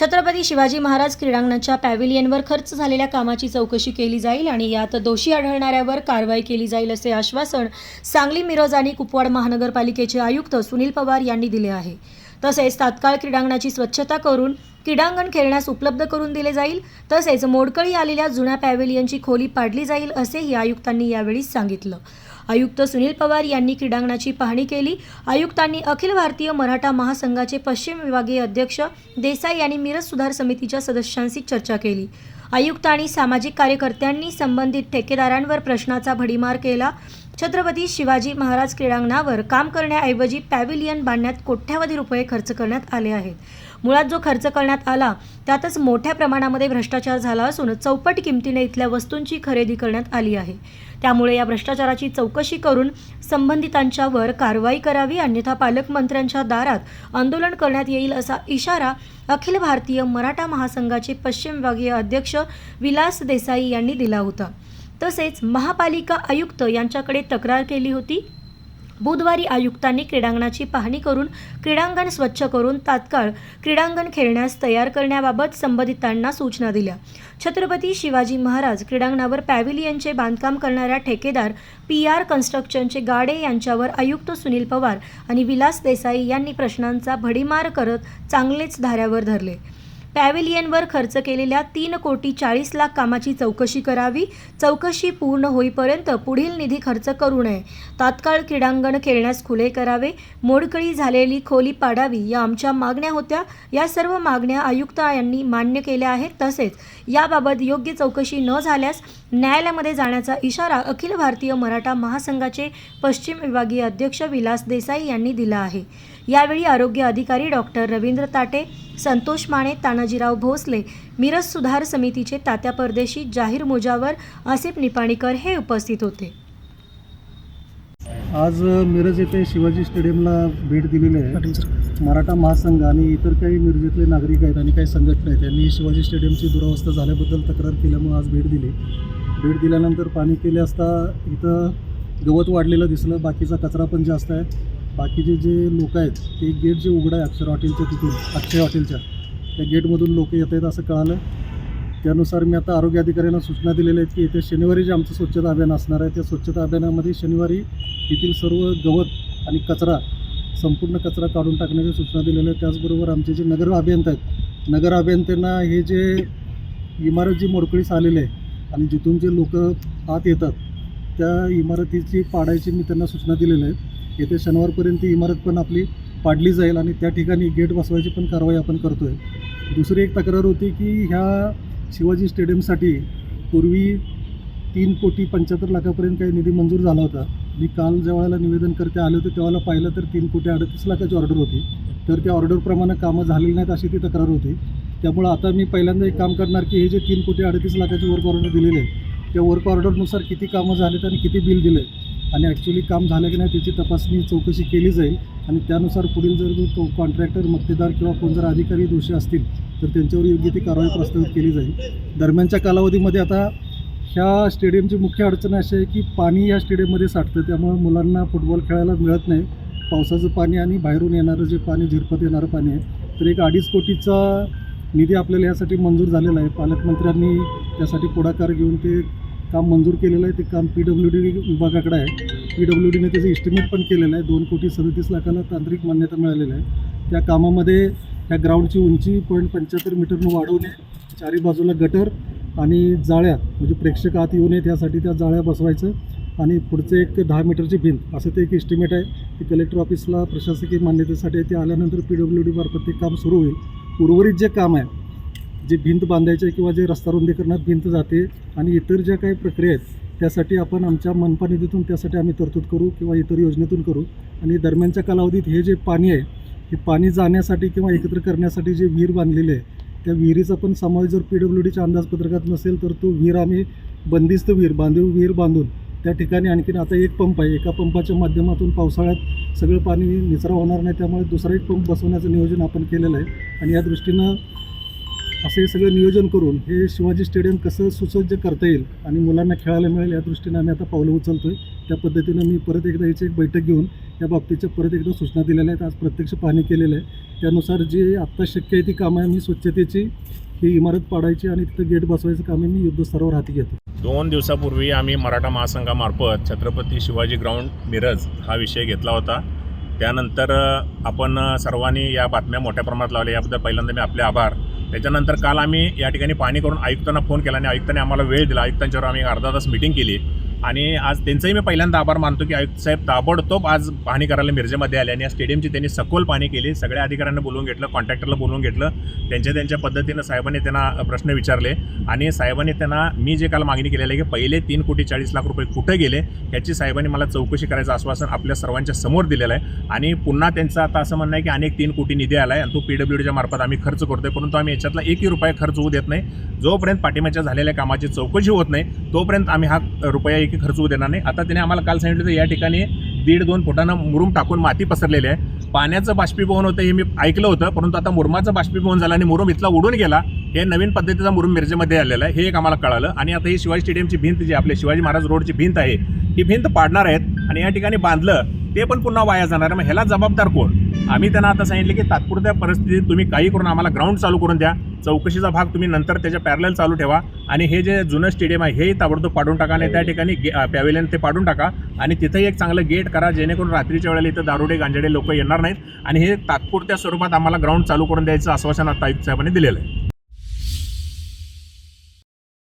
छत्रपती शिवाजी महाराज क्रीडांगणाच्या पॅव्हिलियनवर खर्च झालेल्या कामाची चौकशी केली जाईल आणि यात दोषी आढळणाऱ्यावर कारवाई केली जाईल असे आश्वासन सांगली मिरज आणि कुपवाड महानगरपालिकेचे आयुक्त सुनील पवार यांनी दिले आहे. तसेच तात्काळ क्रीडांगणाची स्वच्छता करून क्रीडांगण खेळण्यास उपलब्ध करून दिले जाईल. तसेच मोडकळी आलेल्या जुन्या पॅव्हिलियनची खोली पाडली जाईल असेही आयुक्तांनी यावेळी सांगितलं. आयुक्त सुनील पवार यांनी क्रीडांगणाची पाहणी केली. आयुक्तांनी अखिल भारतीय मराठा महासंघाचे पश्चिम विभागीय अध्यक्ष देसाई यांनी मिरज सुधार समितीच्या सदस्यांशी चर्चा केली. आयुक्त आणि सामाजिक कार्यकर्त्यांनी संबंधित ठेकेदारांवर प्रश्नाचा भडीमार केला. छत्रपती शिवाजी महाराज क्रीडांगणावर काम करण्याऐवजी पॅव्हिलियन बांधण्यात कोट्यावधी रुपये खर्च करण्यात आले आहेत. मुळात जो खर्च करण्यात आला त्यातच मोठ्या प्रमाणामध्ये भ्रष्टाचार झाला असून चौपट किमतीने इथल्या वस्तूंची खरेदी करण्यात आली आहे. त्यामुळे या भ्रष्टाचाराची चौकशी करून संबंधितांच्यावर कारवाई करावी अन्यथा पालकमंत्र्यांच्या दारात आंदोलन करण्यात येईल असा इशारा अखिल भारतीय मराठा महासंघाचे पश्चिम विभागीय अध्यक्ष विलास देसाई यांनी दिला होता. तसेच महापालिका आयुक्त यांच्याकडे तक्रार केली होती. बुधवारी आयुक्तांनी क्रीडांगणाची पाहणी करून क्रीडांगण स्वच्छ करून तात्काळ क्रीडांगण खेळण्यास तयार करण्याबाबत संबंधितांना सूचना दिल्या. छत्रपती शिवाजी महाराज क्रीडांगणावर पॅव्हिलियनचे बांधकाम करणाऱ्या ठेकेदार पी आर कन्स्ट्रक्शनचे गाडे यांच्यावर आयुक्त सुनील पवार आणि विलास देसाई यांनी प्रश्नांचा भडीमार करत चांगलेच धाऱ्यावर धरले. पॅव्हिलियनवर खर्च केलेल्या तीन कोटी चाळीस लाख कामाची चौकशी करावी. चौकशी पूर्ण होईपर्यंत पुढील निधी खर्च करू नये. तात्काळ क्रीडांगण खेळण्यास खुले करावे. मोडकळी झालेली खोली पाडावी या आमच्या मागण्या होत्या. या सर्व मागण्या आयुक्त यांनी मान्य केल्या आहेत. तसेच याबाबत योग्य चौकशी न झाल्यास न्यायालयामध्ये जाण्याचा इशारा अखिल भारतीय मराठा महासंघाचे पश्चिम विभागीय अध्यक्ष विलास देसाई यांनी दिला आहे. यावेळी आरोग्य अधिकारी डॉक्टर रवींद्र ताटे संतोष माने तानाजीराव भोसले मिरज सुधार समितीचे तात्या परदेशी जाहीर मुजावर आसिफ निपाणीकर हे उपस्थित होते. आज मिरज येथे शिवाजी स्टेडियमला भेट दिलेली आहे. मराठा महासंघ आणि इतर काही मिरजेतले नागरिक आहेत आणि काही संघटना आहेत यांनी शिवाजी स्टेडियमची दुरावस्था झाल्याबद्दल तक्रार केल्यामुळे आज भेट दिली. भेट दिल्यानंतर पाणी केले असता इथं गवत वाढलेलं दिसलं बाकीचा कचरा पण जास्त आहे. बाकीचे जे लोक आहेत ते गेट जे उघडं आहे अक्षर हॉटेलच्या तिथून अक्षय हॉटेलच्या त्या गेटमधून लोक येत आहेत असं कळालं. त्यानुसार मी आता आरोग्य अधिकाऱ्यांना सूचना दिलेल्या आहेत की येत्या शनिवारी जे आमचं स्वच्छता अभियान असणार आहे त्या स्वच्छता अभियानामध्ये शनिवारी येथील सर्व गवत आणि कचरा संपूर्ण कचरा काढून टाकण्याच्या सूचना दिलेल्या आहेत. त्याचबरोबर आमचे जे नगर अभियंता आहेत नगर अभियंत्यांना हे जे इमारत जी मोडकळीस आलेली आहे आणि जिथून जे लोक आत येतात त्या इमारतीची पाडायची मी त्यांना सूचना दिलेल्या आहेत. येत्या शनिवारपर्यंत ही इमारत पण आपली पाडली जाईल आणि त्या ठिकाणी गेट बसवायची पण कारवाई आपण करतो आहे दुसरी एक तक्रार होती की ह्या शिवाजी स्टेडियमसाठी पूर्वी तीन कोटी पंच्याहत्तर लाखापर्यंत काही निधी मंजूर झाला होता. मी काल ज्यावेळेला निवेदन करते आले होते तेव्हाला पाहिलं तर तीन कोटी अडतीस लाखाची ऑर्डर होती. तर त्या ऑर्डरप्रमाणे कामं झालेली नाहीत अशी ती तक्रार होती. त्यामुळं आता मी पहिल्यांदा एक काम करणार की हे जे तीन कोटी अडतीस लाखाची वर्क ऑर्डर दिलेले आहे त्या वर्क ऑर्डरनुसार किती कामं झालेत आणि किती बिल दिले आणि ॲक्च्युली काम झालं की नाही त्याची तपासणी चौकशी केली जाईल. आणि त्यानुसार पुढील जर तो कॉन्ट्रॅक्टर मक्तेदार किंवा कोण जर अधिकारी दोषी असतील तर त्यांच्यावर योग्य ती कारवाई प्रस्तावित केली जाईल. दरम्यानच्या कालावधीमध्ये आता ह्या स्टेडियमची मुख्य अडचण अशी आहे की पाणी या स्टेडियममध्ये साठतं. त्यामुळे मुलांना फुटबॉल खेळायला मिळत नाही. पावसाचं पाणी आणि बाहेरून येणारं जे पाणी झिरपत येणारं पाणी आहे तर एक अडीच कोटीचा निधी आपल्याला यासाठी मंजूर झालेला आहे. पालकमंत्र्यांनी त्यासाठी पुढाकार घेऊन ते काम मंजूर केलेलं आहे. ते काम पी डब्ल्यू डी विभागाकडे आहे. पी डब्ल्यू डीने त्याचं इस्टिमेट पण केलेलं आहे. दोन कोटी सदतीस लाखाला तांत्रिक मान्यता मिळालेली आहे. त्या कामामध्ये त्या ग्राउंडची उंची पॉईंट पंच्याहत्तर मीटरनं वाढवणे चारी बाजूला गटर आणि जाळ्या म्हणजे प्रेक्षक आत येऊ नयेत यासाठी त्या जाळ्या बसवायचं आणि पुढचं एक दहा मीटरची भिंत असं ते एक इस्टिमेट आहे. ते कलेक्टर ऑफिसला प्रशासकीय मान्यतेसाठी ते आल्यानंतर पी डब्ल्यू डी मार्फत ते काम सुरू होईल. उर्वरित जे काम आहे जे भिंत बांधायचे किंवा जे रस्ता रुंदीकरणात भिंत जाते आणि इतर ज्या काही प्रक्रिया आहेत त्यासाठी आपण आमच्या मनपा निधीतून त्यासाठी आम्ही तरतूद करू किंवा इतर योजनेतून करू. आणि दरम्यानच्या कालावधीत हे जे पाणी आहे हे पाणी जाण्यासाठी किंवा एकत्र करण्यासाठी जे विहीर बांधलेले आहे त्या विहिरीचा पण समावेश जर पी डब्ल्यू डीच्या अंदाजपत्रकात नसेल तर तो विहीर आम्ही बंदिस्त विहीर बांधीव विहीर बांधून त्या ठिकाणी आणखीन आता एक पंप आहे. एका पंपाच्या माध्यमातून पावसाळ्यात सगळं पाणी निचरा होणार नाही त्यामुळे दुसरा एक पंप बसवण्याचं नियोजन आपण केलेलं आहे. आणि या दृष्टीनं असं हे सगळं नियोजन करून हे शिवाजी स्टेडियम कसं सुसज्ज करता येईल आणि मुलांना खेळायला मिळेल या दृष्टीने आम्ही आता पावलं उचलतो आहे त्या पद्धतीनं मी परत एकदा याची एक बैठक घेऊन या बाबतीच्या परत एकदा सूचना दिलेल्या आहेत. आज प्रत्यक्ष पाहणी केलेलं आहे. त्यानुसार जी आत्ता शक्य आहे ती कामं आहे. मी स्वच्छतेची ही इमारत पाडायची आणि तिथं गेट बसवायचं काम आहे मी युद्धस्तरावर हाती घेतो. दोन दिवसापूर्वी आम्ही मराठा महासंघामार्फत छत्रपती शिवाजी ग्राउंड मिरज हा विषय घेतला होता. त्यानंतर आपण सर्वांनी या बातम्या मोठ्या प्रमाणात लावल्या. याबद्दल पहिल्यांदा मी आपले आभार. त्याच्यानंतर काल आम्ही या ठिकाणी पाहणी करून आयुक्तांना फोन केला आणि आयुक्तांनी आम्हाला वेळ दिला. आयुक्तांच्यावर आम्ही अर्धा तास मिटिंग केली. आणि आज त्यांचंही मी पहिल्यांदा आभार मानतो की आयुक्त साहेब ताबडतोब आज पाहणी करायला मिरजेमध्ये आले आणि या स्टेडियमची त्यांनी सखोल पाहणी केली. सगळ्या अधिकाऱ्यांना बोलवून घेतलं कॉन्ट्रॅक्टरला बोलवून घेतलं. त्यांच्या त्यांच्या पद्धतीनं साहेबांनी त्यांना प्रश्न विचारले आणि साहेबांनी त्यांना मी जे काल मागणी केलेली आहे की पहिले तीन कोटी चाळीस लाख रुपये कुठे गेले याची साहेबांनी मला चौकशी करायचं आश्वासन आपल्या सर्वांच्या समोर दिलेलं आहे. आणि पुन्हा त्यांचं आता असं म्हणणं आहे की अनेक तीन कोटी निधी आला आहे आणि तो पी डब्ल्यू डीच्या मार्फत आम्ही खर्च करतोय. परंतु आम्ही याच्यातला एकही रुपया खर्च होऊ देत नाही. जोपर्यंत पाठिंब्याच्या झालेल्या कामाची चौकशी होत नाही तोपर्यंत आम्ही हा रुपया एकही खर्च होऊ देणार नाही. आता त्याने आम्हाला काल सांगितलं तर या ठिकाणी दीड दोन फुटानं मुरुम टाकून माती पसरलेली आहे. पाण्याचं बाष्पीभवन होतं हे मी ऐकलं होतं परंतु आता मुरमाचं बाष्पीभवन झालं आणि मुरुम इथला उडून गेला हे नवीन पद्धतीचा मुरुम मिरजेमध्ये आलेला आहे हे एक आम्हाला कळालं. आणि आता ही शिवाजी स्टेडियमची भिंत जी आपल्या शिवाजी महाराज रोडची भिंत आहे ही भिंत पाडणार आहेत आणि या ठिकाणी बांधलं ते पण पुन्हा वाया जाणार. मग ह्याला जबाबदार कोण? आम्ही त्यांना आता सांगितले की तात्पुरत्या परिस्थितीत तुम्ही काही करून आम्हाला ग्राउंड चालू करून द्या. चौकशीचा भाग तुम्ही नंतर त्याच्या पॅरल चालू ठेवा. आणि हे जे जुनं स्टेडियम आहे हेही ताबडतोब पाडून टाका आणि त्या ठिकाणी पॅव्हिलियन ते पाडून टाका. आणि तिथंही एक चांगलं गेट करा जेणेकरून रात्रीच्या वेळेला इथं दारुडे गांजेडे लोक येणार नाहीत. आणि हे तात्पुरत्या स्वरूपात आम्हाला ग्राउंड चालू करून द्यायचं आश्वासन आता आयुक्त साहेबांनी दिलेलं आहे.